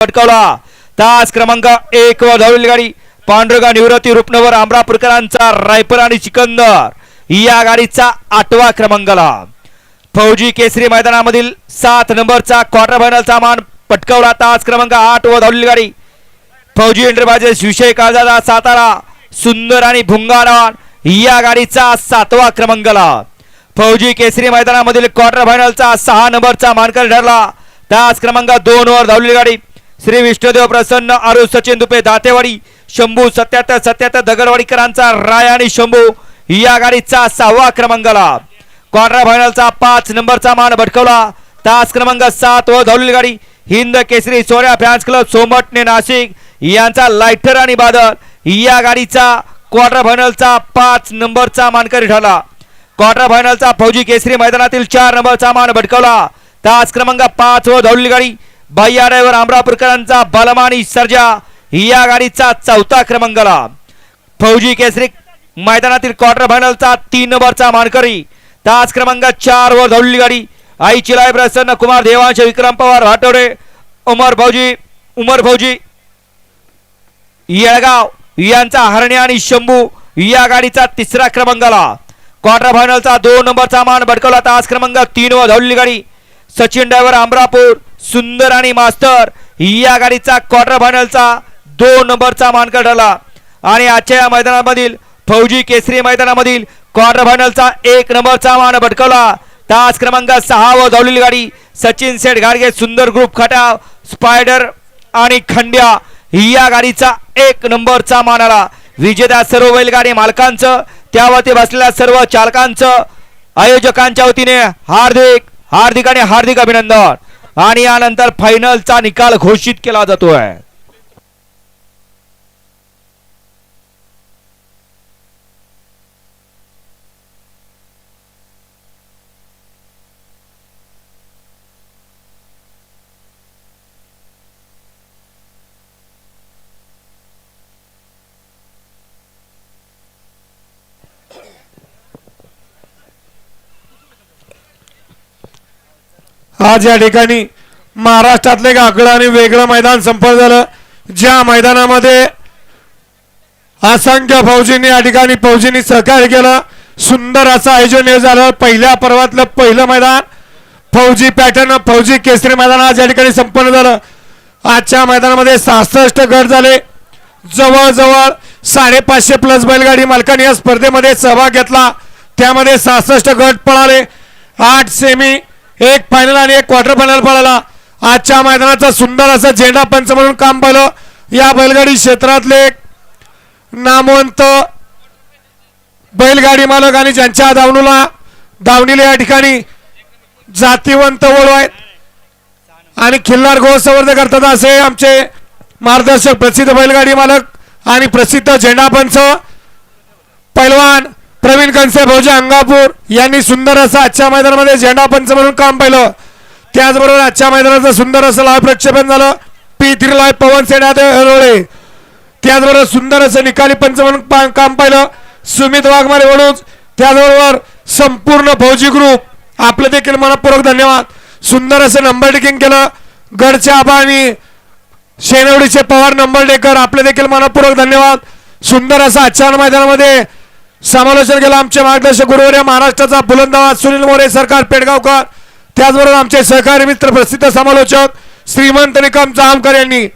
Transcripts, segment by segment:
पटकावला. तास क्रमांक एक वर धावलेली गाडी. पांडुरंगा निवृत्ती रुपनवर आमरापूरकरांचा रायपर आणि चिकंदर. या गाडीचा आठवा क्रमांकाला. फौजी केसरी मैदानामधील सात नंबरचा क्वार्टर फायनलचा मान पटकावला. तास क्रमांक आठ वर धावलेली गाडी. फौजी एंटरप्राइजेस विषय काळजाचा सातारा सुंदर आणि भुंगारान या गाडीचा सातवा क्रमांकाला. फौजी केसरी मैदानामधील क्वार्टर फायनलचा सहा नंबरचा मानकर ठरला. तास क्रमांक दोन वर धावलेली गाडी. श्री विष्णुदेव प्रसन्न आरू सचिन दुपे दातेवाडी शंभू सत्याहत्तर सत्याहत्तर दगडवाडीकरांचा राय आणि शंभू या गाडीचा सहावा क्रमांकाला क्वार्टर फायनलचा पाच नंबरचा मान भटकवला. तास क्रमांक सात व धावलेली गाडी. हिंद केसरी सोऱ्या फॅन्स क्लब सोमटणे नाशिक यांचा लायटर आणि बादल या गाडीचा क्वार्टर फायनलचा पाच नंबरचा मानकरी ठरला. क्वार्टर फायनलचा फौजी केसरी मैदानातील चार नंबरचा मान भटकवला. तास क्रमांक पाच व धावलेली गाडी. बाह्या ड्रायव्हर अमरापूरकरांचा बलमानी सर्जा या गाडीचा चौथा क्रमांकाला. फौजी केसरी मैदानातील क्वार्टर फायनलचा तीन नंबरचा मानकरी. तास क्रमांक चार वर धावलेली गाडी. आई चिलाय प्रसन्न कुमार देवांश विक्रम पवार राठोडे उमर फौजी उमर फौजी येळगाव यांचा हरणे आणि शंभू या गाडीचा तिसरा क्रमांकाला. क्वार्टर फायनलचा दोन नंबरचा मान भडकवला. तास क्रमांक तीन वर धावलेली गाडी. सचिन ड्रायव्हर अमरापूर सुंदर आणि मास्तर या गाडीचा क्वार्टर फायनलचा दोन नंबरचा मानकर ठरला. आणि आजच्या या मैदानामधील फौजी केसरी मैदानामधील क्वार्टर फायनलचा एक नंबरचा मान भटकवला. तास क्रमांक सहा व धावलेली गाडी सचिन सेठ गाडगे सुंदर ग्रुप खटाव स्पायडर आणि खंड्या या गाडीचा एक नंबरचा मान आला. विजेत्या सर्व बैलगाडी मालकांचं त्यावरती बसलेल्या सर्व चालकांचं आयोजकांच्या वतीने हार्दिक हार्दिक आणि हार्दिक अभिनंदन. आणि यानंतर फायनलचा निकाल घोषित केला जातोय. आज या ठिकाणी महाराष्ट्रातलं एक आगळं आणि वेगळं मैदान संपन्न झालं. ज्या मैदानामध्ये असंख्य फौजींनी या ठिकाणी फौजींनी सहकार्य केलं. सुंदर असं आयोजन हे झालं. पहिल्या पर्वातलं पहिलं मैदान फौजी पॅटर्न फौजी केसरी मैदान आज या ठिकाणी संपन्न झालं. आजच्या मैदानामध्ये सहासष्ट गट झाले. जवळजवळ साडेपाचशे प्लस बैलगाडी मालकांनी या स्पर्धेमध्ये सहभाग घेतला. त्यामध्ये सहासष्ट गट पळाले. आठ सेमी एक फायनल आणि एक क्वार्टर फायनल पळाला. आजच्या मैदानाचा सुंदर असं झेंडा पंच म्हणून काम पाहिलं. या बैलगाडी क्षेत्रातले नामवंत बैलगाडी मालक आणि ज्यांच्या दावणीला दावणीला या ठिकाणी जातीवंत वळू आहेत. आणि खिल्लार गोसंवर्धन करतात असे आमचे मार्गदर्शक प्रसिद्ध बैलगाडी मालक आणि प्रसिद्ध झेंडापंच पैलवान प्रवीण कंसे भाऊजी अंगापूर यांनी सुंदर असं आजच्या मैदानामध्ये झेंडापंच म्हणून काम पाहिलं. त्याचबरोबर आजच्या मैदानाचं सुंदर असं लाईव्ह प्रक्षेपण झालं. पी थ्री लाईव्ह पवन सेना हरवळे त्याचबरोबर सुंदर असं निकाली पंच म्हणून पा- काम पाहिलं. सुमित वाघमारे वडूज. त्याचबरोबर संपूर्ण फौजी ग्रुप आपलं देखील मनपूर्वक धन्यवाद. सुंदर असं नंबर टेकिंग केलं. गडचे आबा आणि शेनवडीचे पवार नंबर टेकर आपले देखील मनपूर्वक धन्यवाद. सुंदर असं आजच्या मैदानामध्ये समालोचन केलं आमचे मार्गदर्शक गुरुवर्य महाराष्ट्राचा बुलंदाबाद सुनील मोरे सरकार पेडगावकर. त्याचबरोबर आमचे सहकारी मित्र प्रसिद्ध समालोचक श्रीमंत निकम जामकर यांनी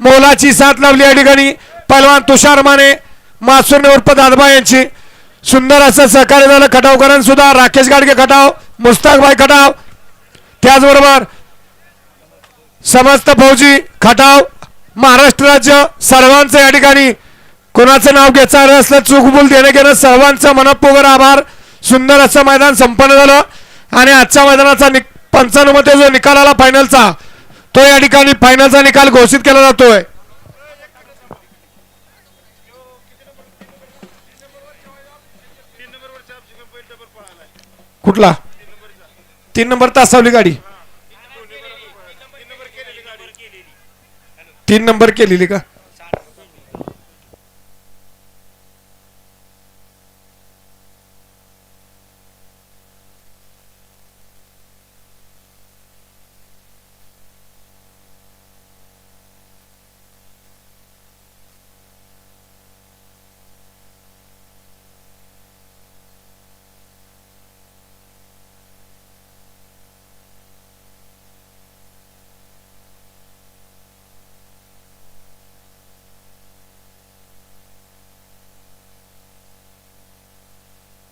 मोलाची साथ लावली या ठिकाणी. पलवान तुषार माने मासुर्ने उर्फ दादबा यांची. सुंदर असं सहकार्य झालं. खटावकरांसुद्धा राकेश गाडगे खटाव मुस्ताकबाई खटाव. त्याचबरोबर समस्त फौजी खटाव महाराष्ट्र राज्य सर्वांचं या ठिकाणी कोणाचं नाव घ्यायचं आलं असलं चूक बोल देणं घेणं सर्वांचा मनपोगर आभार. सुंदर असं मैदान संपन्न झालं. आणि आजच्या मैदानाचा नि पंचानुमते जो निकाल आला फायनलचा तो या ठिकाणी फायनलचा निकाल घोषित केला जातोय. कुठला? तीन नंबर तासावली गाडी. तीन नंबर केलेली का?